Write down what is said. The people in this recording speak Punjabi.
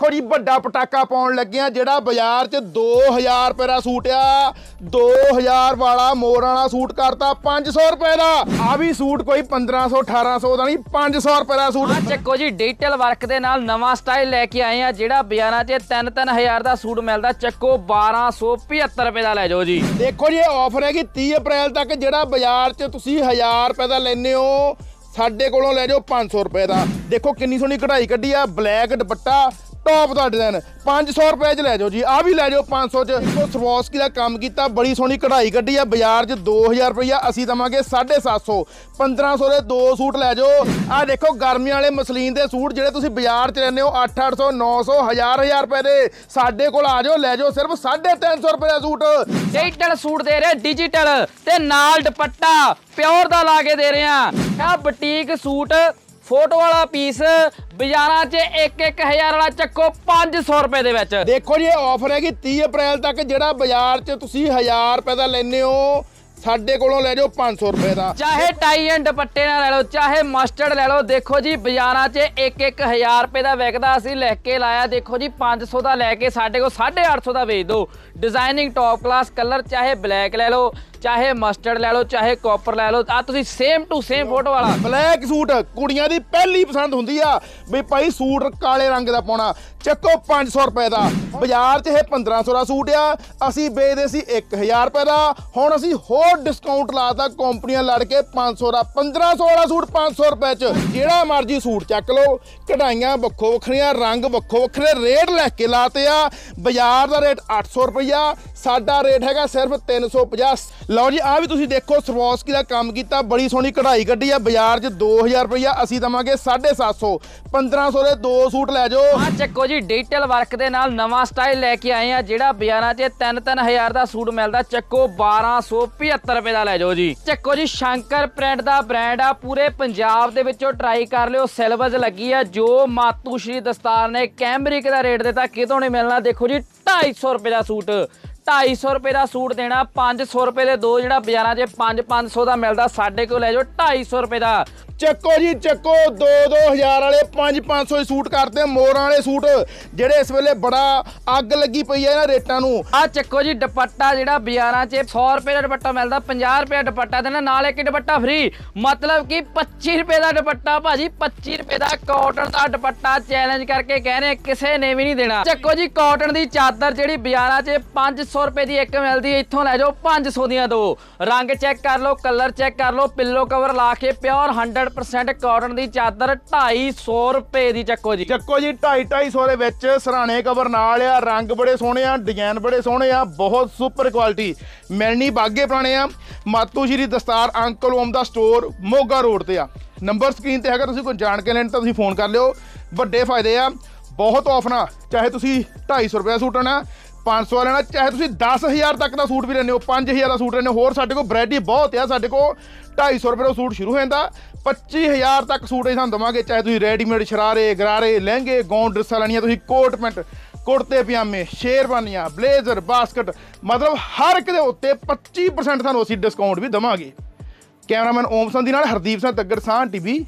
ਦੇਖੋ ਜੀ ਵੱਡਾ ਪਟਾਕਾ ਪਾਉਣ ਲੱਗਿਆ ਜਿਹੜਾ ਬਾਜ਼ਾਰ 'ਚ 2000 ਰੁਪਏ ਦਾ ਸੂਟ ਆ। 2000 ਵਾਲਾ ਮੋਰ ਵਾਲਾ ਸੂਟ ਕਰਤਾ 500 ਰੁਪਏ ਦਾ। ਆ ਵੀ ਸੂਟ ਕੋਈ 1500 1800 ਦਾ ਨਹੀਂ 500 ਰੁਪਏ ਦਾ ਸੂਟ। ਆ ਚੱਕੋ ਜੀ ਡਿਜੀਟਲ ਵਰਕ ਦੇ ਨਾਲ ਨਵਾਂ ਸਟਾਈਲ ਲੈ ਕੇ ਆਏ ਆ ਜਿਹੜਾ ਬਾਜ਼ਾਰਾਂ 'ਚ 3-3000 ਦਾ ਸੂਟ ਮਿਲਦਾ। ਚੱਕੋ 1275 ਰੁਪਏ ਦਾ ਲੈ ਜਾਓ ਜੀ। ਦੇਖੋ ਜੀ ਇਹ ਆਫਰ ਹੈਗੀ 30 ਅਪ੍ਰੈਲ ਤੱਕ ਜਿਹੜਾ ਬਾਜ਼ਾਰ 'ਚ ਤੁਸੀਂ 1000 ਰੁਪਏ ਦਾ ਲੈਨੇ ਹੋ ਸਾਡੇ ਕੋਲੋਂ ਲੈ ਜਾਓ 500 ਰੁਪਏ ਦਾ। ਦੇਖੋ ਕਿੰਨੀ ਸੋਹਣੀ ਕਢਾਈ ਕੱਢੀ ਆ ਬਲੈਕ ਦੁਪੱਟਾ ਟੌਪ ਦਾ ਡਿਜ਼ਾਈਨ 500 ਰੁਪਏ 'ਚ ਲੈ ਜਾਓ ਜੀ। ਆ ਵੀ ਲੈ ਜਾਓ 500 'ਚ। ਦੇਖੋ ਸਰਵੋਸਕੀ ਦਾ ਕੰਮ ਕੀਤਾ? ਬੜੀ ਸੋਹਣੀ ਕਢਾਈ ਕੱਢੀ ਆ। ਬਾਜ਼ਾਰ 'ਚ 2000 ਰੁਪਈਆ ਅਸੀਂ ਦਵਾਂਗੇ 750 1500 ਦੇ ਦੋ ਸੂਟ ਲੈ ਜਾਓ। ਆ ਦੇਖੋ ਗਰਮੀਆਂ ਵਾਲੇ ਮਸਲੀਨ ਦੇ ਸੂਟ ਜਿਹੜੇ ਤੁਸੀਂ ਬਾਜ਼ਾਰ 'ਚ ਲੈਂਦੇ ਹੋ 8-800 900 1000 1000 ਰੁਪਏ ਦੇ। ਸਾਡੇ ਕੋਲ ਆ ਜਾਓ, ਲੈ ਜਾਓ ਸਿਰਫ 350 ਰੁਪਏ ਦਾ ਸੂਟ। ਡਿਜੀਟਲ ਸੂਟ ਦੇ ਰਹੇ ਡਿਜੀਟਲ ਤੇ ਨਾਲ ਦੁਪੱਟਾ, ਪਿਓਰ ਦਾ ਲਾ ਕੇ ਦੇ ਰਹੇ ਆ। ਆ ਬੁਟੀਕ ਸੂਟ ਫੋਟੋ ਵਾਲਾ ਪੀਸ ਬਾਜ਼ਾਰਾਂ 'ਚ 1-1000 ਵਾਲਾ ਚੱਕੋ 500 ਰੁਪਏ ਦੇ ਵਿੱਚ। ਦੇਖੋ ਜੀ ਇਹ ਆਫਰ ਹੈਗੀ 30 ਅਪ੍ਰੈਲ ਤੱਕ ਜਿਹੜਾ ਬਾਜ਼ਾਰ 'ਚ ਤੁਸੀਂ 1000 ਰੁਪਏ ਦਾ ਲੈਨੇ ਹੋ ਸਾਡੇ ਕੋਲੋਂ ਲੈ ਜਾਓ 500 ਰੁਪਏ ਦਾ। ਚਾਹੇ ਟਾਈ ਐਂਡ ਦੁਪੱਟੇ ਨਾਲ ਲੈ ਲਓ ਚਾਹੇ ਮਸਟਰਡ ਲੈ ਲਓ ਦੇਖੋ ਜੀ ਬਾਜ਼ਾਰਾਂ 'ਚ 1-1000 ਰੁਪਏ ਦਾ ਵਿਕਦਾ ਅਸੀਂ ਲਿਖ ਕੇ ਲਾਇਆ ਦੇਖੋ ਜੀ 500 ਦਾ ਲੈ ਕੇ ਸਾਡੇ ਕੋਲ 850 ਦਾ ਵੇਚ ਦਿਓ। ਡਿਜ਼ਾਈਨਿੰਗ ਟੌਪ ਕਲਾਸ ਕਲਰ ਚਾਹੇ ਬਲੈਕ ਲੈ ਲਓ ਚਾਹੇ ਮਸਟਰਡ ਲੈ ਲਓ, ਚਾਹੇ ਕਾਪਰ ਲੈ ਲਓ ਆ ਤੁਸੀਂ ਸੇਮ ਟੂ ਸੇਮ ਫੋਟੋ ਵਾਲਾ। ਬਲੈਕ ਸੂਟ ਕੁੜੀਆਂ ਦੀ ਪਹਿਲੀ ਪਸੰਦ ਹੁੰਦੀ ਆ। ਵੀ ਭਾਈ ਸੂਟ ਕਾਲੇ ਰੰਗ ਦਾ ਪਾਉਣਾ, ਚੱਕੋ 500 ਰੁਪਏ ਦਾ। ਬਾਜ਼ਾਰ 'ਚ ਇਹ 1500 ਦਾ ਸੂਟ ਆ, ਅਸੀਂ ਵੇਚਦੇ ਸੀ 1000 ਰੁਪਏ ਦਾ। ਹੁਣ ਅਸੀਂ ਹੋਰ ਡਿਸਕਾਊਂਟ ਲਾਤਾ ਕੰਪਨੀਆਂ ਲੜ ਕੇ 500 ਦਾ 1500 ਵਾਲਾ ਸੂਟ 500 ਰੁਪਏ 'ਚ। ਜਿਹੜਾ ਮਰਜ਼ੀ ਸੂਟ ਚੱਕ ਲਓ, ਕਢਾਈਆਂ ਵੱਖੋ ਵੱਖਰੀਆਂ, ਰੰਗ ਵੱਖੋ ਵੱਖਰੇ, ਰੇਟ ਲੈ ਕੇ ਲਾਤੇ ਆ। ਬਾਜ਼ਾਰ ਦਾ ਰੇਟ 800 ਰੁਪਈਆ ਸਾਡਾ ਰੇਟ ਹੈਗਾ ਸਿਰਫ 350 ਲਓ ਜੀ ਆ ਵੀ ਤੁਸੀਂ ਦੇਖੋ ਸਰਵੋਸਕੀ ਦਾ ਕੰਮ ਕੀਤਾ, ਬੜੀ ਸੋਹਣੀ ਕਢਾਈ ਕੱਢੀ ਆ, ਬਾਜ਼ਾਰ 'ਚ 2000 ਰੁਪਈਆ, ਅਸੀਂ ਦਵਾਂਗੇ 750 1500 ਦੇ ਦੋ ਸੂਟ ਲੈ ਜਾਓ। ਆ ਚੱਕੋ ਜੀ ਡਿਜੀਟਲ ਵਰਕ ਦੇ ਨਾਲ ਨਵਾਂ ਸਟਾਈਲ ਲੈ ਕੇ ਆਏ ਆ, ਜਿਹੜਾ ਬਾਜ਼ਾਰਾਂ 'ਚ 3-3000 ਦਾ ਸੂਟ ਮਿਲਦਾ, ਚੱਕੋ 1275 ਰੁਪਏ ਦਾ ਲੈ ਜਾਓ ਜੀ। ਚੱਕੋ ਜੀ, ਸ਼ੰਕਰ ਪ੍ਰਿੰਟ ਦਾ ਬ੍ਰਾਂਡ ਆ, ਪੂਰੇ ਪੰਜਾਬ ਦੇ ਵਿੱਚੋਂ ਟਰਾਈ ਕਰ ਲਿਓ ਸਿਲਵਸ ਲੱਗੀ ਆ, ਜੋ ਮਾਤੂ ਸ਼੍ਰੀ ਦਸਤਾਰ ਨੇ ਕੈਮਰਿਕ ਦਾ ਰੇਟ ਦਿੱਤਾ, ਕਿਤੋਂ ਨਹੀਂ ਮਿਲਣਾ, ਦੇਖੋ ਜੀ 250 ਰੁਪਏ ਦਾ ਸੂਟ। 250 ਰੁਪਏ ਦਾ ਸੂਟ ਦੇਣਾ 500 ਰੁਪਏ ਦੇ ਦੋ ਜਿਹੜਾ ਬਾਜ਼ਾਰਾਂ 'ਚ 5-500 ਦਾ ਮਿਲਦਾ, ਸਾਡੇ ਕੋਲ ਲੈ ਜਾਓ 250 ਰੁਪਏ ਦਾ। ਚੱਕੋ ਜੀ, ਚੱਕੋ। 2-2000 ਵਾਲੇ 5-500 ਸੂਟ ਕਰਦੇ ਮੋਰਾਂ ਵਾਲੇ ਸੂਟ, ਜਿਹੜੇ ਇਸ ਵੇਲੇ ਬੜਾ ਅੱਗ ਲੱਗੀ ਪਈ ਹੈ ਇਹਨਾਂ ਰੇਟਾਂ ਨੂੰ। ਆ ਚੱਕੋ ਜੀ, ਦੁਪੱਟਾ ਜਿਹੜਾ ਬਾਜ਼ਾਰਾਂ 'ਚ 100 ਰੁਪਏ ਦਾ ਦੁਪੱਟਾ ਮਿਲਦਾ 50 ਰੁਪਏ ਦਾ ਦੁਪੱਟਾ ਦੇਣਾ, ਨਾਲ ਇੱਕ ਦੁਪੱਟਾ ਫ੍ਰੀ ਮਤਲਬ ਕਿ 25 ਰੁਪਏ ਦਾ ਦੁਪੱਟਾ ਭਾਜੀ 25 ਰੁਪਏ ਦਾ ਕਾਟਨ ਦਾ ਦੁਪੱਟਾ ਚੈਲੰਜ ਕਰਕੇ ਕਹਿ ਰਹੇ ਕਿਸੇ ਨੇ ਵੀ ਨਹੀਂ ਦੇਣਾ। ਚੱਕੋ ਜੀ ਕਾਟਨ ਦੀ ਚਾਦਰ ਜਿਹੜੀ ਬਾਜ਼ਾਰਾਂ 'ਚ 500 ਰੁਪਏ ਦੀ ਇੱਕ ਮਿਲਦੀ ਹੈ, ਇੱਥੋਂ ਲੈ ਜਾਓ 500 ਦੀਆਂ ਦੋ। ਰੰਗ ਚੈੱਕ ਕਰ ਲਓ ਕਲਰ ਚੈੱਕ ਕਰ ਲਓ ਪਿੱਲੋ ਕਵਰ ਲਾ ਕੇ ਪਿਓਰ 100% 100% ਕਾਟਨ ਦੀ ਚਾਦਰ 250 ਰੁਪਏ ਦੀ ਚੱਕੋ ਜੀ। ਚੱਕੋ ਜੀ 250 ਦੇ ਵਿੱਚ ਸਰਾਣੇ ਕਵਰ ਨਾਲ ਆ, ਰੰਗ ਬੜੇ ਸੋਹਣੇ ਆ ਡਿਜ਼ਾਈਨ ਬੜੇ ਸੋਹਣੇ ਆ, ਬਹੁਤ ਸੁਪਰ ਕੁਆਲਿਟੀ ਮੈਣੀ ਬਾਗੇ ਪੁਰਾਣੇ ਆ, ਮਾਤੂ ਸ਼੍ਰੀ ਦਸਤਾਰ ਅੰਕਲ ਓਮ ਦਾ ਸਟੋਰ ਮੋਗਾ ਰੋਡ ਤੇ ਆ। ਨੰਬਰ ਸਕਰੀਨ ਤੇ ਹੈਗਾ, ਤੁਸੀਂ ਕੋਈ ਜਾਣ ਕੇ ਲੈਣ ਤਾਂ ਤੁਸੀਂ ਫੋਨ ਕਰ ਲਿਓ। ਵੱਡੇ ਫਾਇਦੇ ਆ, ਬਹੁਤ ਆਫ ਨਾ, ਚਾਹੇ ਤੁਸੀਂ 250 ਰੁਪਏ ਸੂਟਣਾ 500 ਵਾਲਾ ਲੈਣਾ ਚਾਹੇ ਤੁਸੀਂ 10000 ਤੱਕ ਦਾ ਸੂਟ ਵੀ ਲੈਣੇ ਹੋ 5000 ਦਾ ਸੂਟ ਲੈਣੇ ਹੋਰ ਸਾਡੇ ਕੋਲ ਵੈਰਾਈਟੀ ਬਹੁਤ ਆ, ਸਾਡੇ ਕੋਲ 250 ਰੁਪਏ ਦਾ ਸੂਟ ਸ਼ੁਰੂ ਹੋ ਜਾਂਦਾ। 25000 ਤੱਕ ਸੂਟ ਅਸੀਂ ਤੁਹਾਨੂੰ ਦਵਾਂਗੇ, ਚਾਹੇ ਤੁਸੀਂ ਰੈਡੀਮੇਡ ਸ਼ਰਾਰੇ, ਗਰਾਰੇ, ਲਹਿੰਗੇ ਗੌਨ ਡਰੈਸਾਂ ਲੈਣੀਆਂ, ਤੁਸੀਂ ਕੋਟ ਪੈਂਟ, ਕੁੜਤੇ, ਪਜਾਮੇ, ਸ਼ੇਰਵਾਨੀਆਂ, ਬਲੇਜ਼ਰ, ਬਾਸਕਟ, ਮਤਲਬ ਹਰ ਇੱਕ ਦੇ ਉੱਤੇ 25% ਤੁਹਾਨੂੰ ਅਸੀਂ ਡਿਸਕਾਊਂਟ ਵੀ ਦਵਾਂਗੇ। ਕੈਮਰਾਮੈਨ ਓਮ ਸੰਧੀ ਨਾਲ ਹਰਦੀਪ ਸਿੰਘ ਤੱਗਰ ਸਾਹ ਟੀਵੀ